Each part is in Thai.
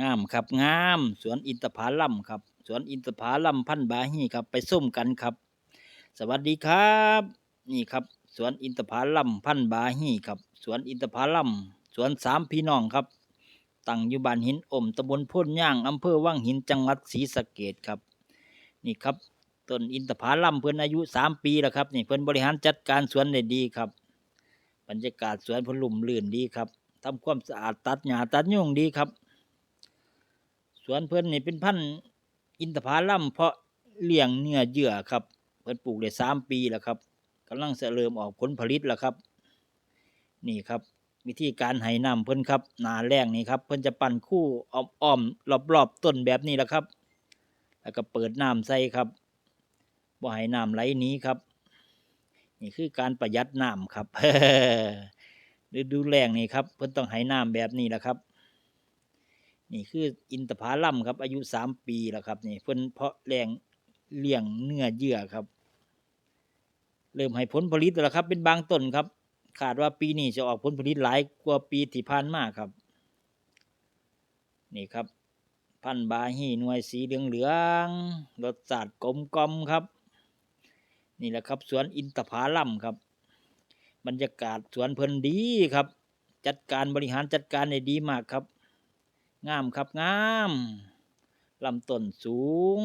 งามครับงามสวนอินทผลัมครับ สวนอินทผลัมพันธ์บาฮีครับไปส้มกันครับ สวัสดีครับ นี่ครับ สวนอินทผลัมพันธ์บาฮีครับ สวนอินทผลัมสวนสามพี่น้องครับตั้งอยู่บ้านหินอมตำบลพ่นย่างอำเภอว่างหินจังหวัดศรีสะเกดครับ นี่ครับต้นอินทผลัมเพิ่นอายุสามปีแล้วครับนี่เพิ่นบริหารจัดการสวนได้ดีครับ บรรยากาศสวนพลุ่มลื่นดีครับทำความสะอาดตัดหญ้าตัดยุ่งดีครับ สวนเพิ่นนี่เป็นพันธุ์อินทผลัมเพาะเลี้ยงเนื้อเยื่อครับ เพิ่นปลูกได้สามปีแล้วครับกำลังจะเริ่มออกผลผลิตแล้วครับ นี่ครับ วิธีการให้น้ำเพิ่นครับนาแรงนี่ครับ เพิ่นจะปั่นคู่อ้อมๆรอบๆต้นแบบนี้แหละครับ แล้วก็เปิดน้ำใส่ครับบ่ให้น้ำไหลนี้ครับ นี่คือการประหยัดน้ำครับฤดูแล้งนี่ครับ เพิ่นต้องให้น้ำแบบนี้แหละครับ นี่คืออินทผลัมครับ อายุสามปีแล้วครับ นี่เพิ่นเพาะแรงเลี้ยงเนื้อเยื่อครับ เริ่มให้ผลผลิตแล้วครับ เป็นบางต้นครับคาดว่าปีนี้จะออกผลผลิตหลายกว่าปีที่ผ่านมาครับ นี่ครับ พันธุ์บาฮีหน่วยสีเหลืองเหลืองรสชาติกลมกลมครับ นี่แหละครับ สวนอินทผลัมครับ บรรยากาศสวนเพลินดีครับ จัดการบริหารจัดการได้ดีมากครับ งามครับงามลำต้นสูง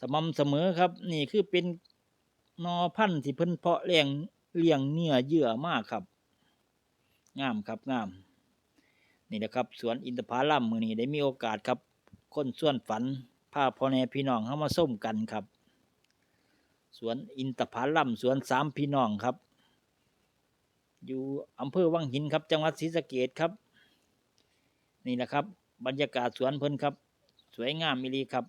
สม่ำเสมอครับ นี่คือเป็นนอพันธุ์ที่เพิ่นเพาะเลี้ยงเลี้ยงเนื้อเยื่อมากครับ งามครับงาม นี่นะครับสวนอินทผลัมมือนี้ได้มีโอกาสครับ คนส่วนฝันพาพ่อแม่พี่น้องเข้ามาส้มกันครับ สวนอินทผลัมสวนสามพี่น้องครับ อยู่อำเภอวังหินครับ จังหวัดศรีสะเกดครับ นี่แหละครับ บรรยากาศสวนเพิ่นครับ สวยงามมิลีครับ